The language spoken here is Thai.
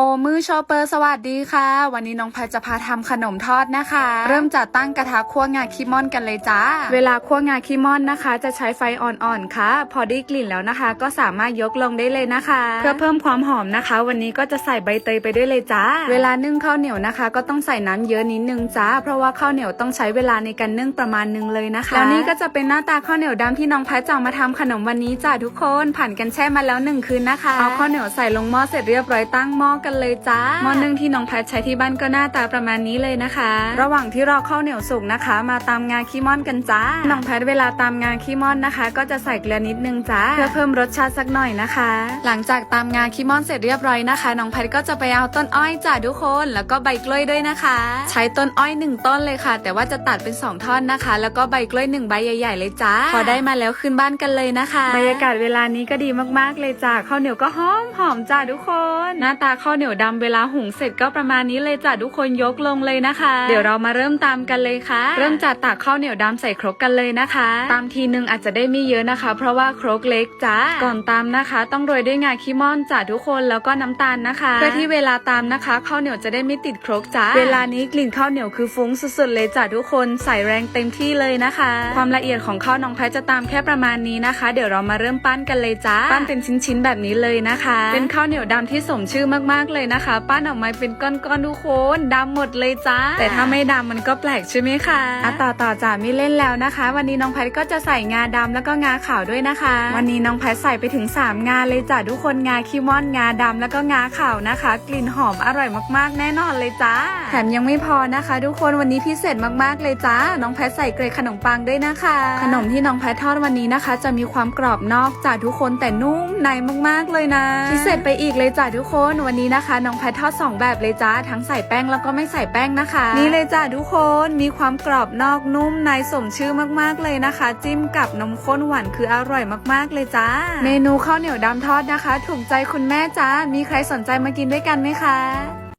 โอมือชอปเปอร์สวัสดีค่ะ วันนี้น้องแพทจะพาทำขนมทอดนะคะ เริ่มจากตั้งกระทะคั่วงาคิมอนกันเลยจ้า เวลาคั่วงาคิมอนนะคะ จะใช้ไฟอ่อนๆค่ะ พอได้กลิ่นแล้วนะคะ ก็สามารถยกลงได้เลยนะคะ เพื่อเพิ่มความหอมนะคะ วันนี้ก็จะใส่ใบเตยไปด้วยเลยจ้า เวลานึ่งข้าวเหนียวนะคะ ก็ต้องใส่น้ำเยอะนิดนึงจ้า เพราะว่าข้าวเหนียวต้องใช้เวลาในการนึ่งประมาณนึงเลยนะคะแล้วนี่ก็จะเป็นหน้าตาข้าวเหนียวดำที่น้องแพทจะมาทำขนมวันนี้จ้าทุกคน ผ่านกันแช่มาแล้วหนึ่งคืนนะคะเอาข้าวเหนียวใส่ลงหม้อเสร็จเรียบร้อยตั้งหม้อกันเลยจ้าหม้อนึ่งที่น้องแพทใช้ที่บ้านก็หน้าตาประมาณนี้เลยนะคะ ระหว่างที่รอข้าวเหนียวสุกนะคะ มาตามงาขี้ม่อนกันจ้าน้องแพทเวลาตามงาขี้ม่อนนะคะ ก็จะใส่เกลือนิดนึงจ้าเพื่อเพิ่มรสชาติสักหน่อยนะคะ หลังจากตามงาขี้ม่อนเสร็จเรียบร้อยนะคะน้องแพทก็จะไปเอาต้นอ้อยจ้าทุกคนแล้วก็ใบกล้วยด้วยนะคะ ใช้ต้นอ้อยหนึ่งต้นเลยค่ะ แต่ว่าจะตัดเป็นสองท่อนนะคะ แล้วก็ใบกล้วยหนึ่งใบใหญ่ ๆ เลยจ้าพอได้มาแล้วขึ้นบ้านกันเลยนะคะบรรยากาศเวลานี้ก็ดีมากๆเลยจ้าข้าวเหนียวก็หอมหอมจ้าทุกคน หน้าตาข้าวเหนียวดำเวลาหุงเสร็จก็ประมาณนี้เลยจ้าทุกคนยกลงเลยนะคะ เดี๋ยวเรามาเริ่มตามกันเลยค่ะ เริ่มจากตักข้าวเหนียวดำใส่ครกกันเลยนะคะ ตามทีนึงอาจจะได้ไม่เยอะนะคะ เพราะว่าครกเล็กจ้าก่อนตามนะคะ ต้องโรยด้วยงาขี้ม่อนจ้าทุกคนแล้วก็น้ำตาลนะคะเพื่อที่เวลาตามนะคะข้าวเหนียวจะได้ไม่ติดครกจ้าเวลานี้กลิ่นข้าวเหนียวคือฟุ้งสุดๆเลยจ้าทุกคนใส่แรงเต็มที่เลยนะคะ ความละเอียดของข้าวน้องแพทจะตามแค่ประมาณนี้นะคะ เดี๋ยวเรามาเริ่มปั้นกันเลยจ้าปั้นเป็นชิ้นๆแบบนี้เลยนะคะ เป็นข้าวเหนียวดำที่สมชื่อมากๆเลยนะคะ ปั้นออกมาเป็นก้อนๆทุกคนดำหมดเลยจ้า แต่ถ้าไม่ดำมันก็แปลกใช่ไหมคะอะต่อต่อจ้าไม่เล่นแล้วนะคะ วันนี้น้องแพทก็จะใส่งาดำแล้วก็งาขาวด้วยนะคะ วันนี้น้องแพทใส่ไปถึง 3 งาเลยจ้าทุกคนงาคิมอนงาดำแล้วก็งาขาวนะคะ กลิ่นหอมอร่อยมากๆ แน่นอนเลยจ้าแถมยังไม่พอนะคะ ทุกคนวันนี้พิเศษมากๆเลยจ้าน้องแพทใส่เกรดขนมปังด้วยนะคะ ขนมที่น้องแพททอดวันนี้นะคะ จะมีความกรอบนอกจ้าทุกคนแต่นุ่มในมากๆเลยนะ พิเศษไปอีกเลยจ้าทุกคนวันนี้นะคะ น้องแพททอดสองแบบเลยจ้าทั้งใส่แป้งแล้วก็ไม่ใส่แป้งนะคะ นี่เลยจ้าทุกคนมีความกรอบนอกนุ่มในสมชื่อมากๆเลยนะคะ จิ้มกับนมข้นหวานคืออร่อยมากๆเลยจ้า เมนูข้าวเหนียวดำทอดนะคะ ถูกใจคุณแม่จ้ามีใครสนใจมากินด้วยกันไหมคะ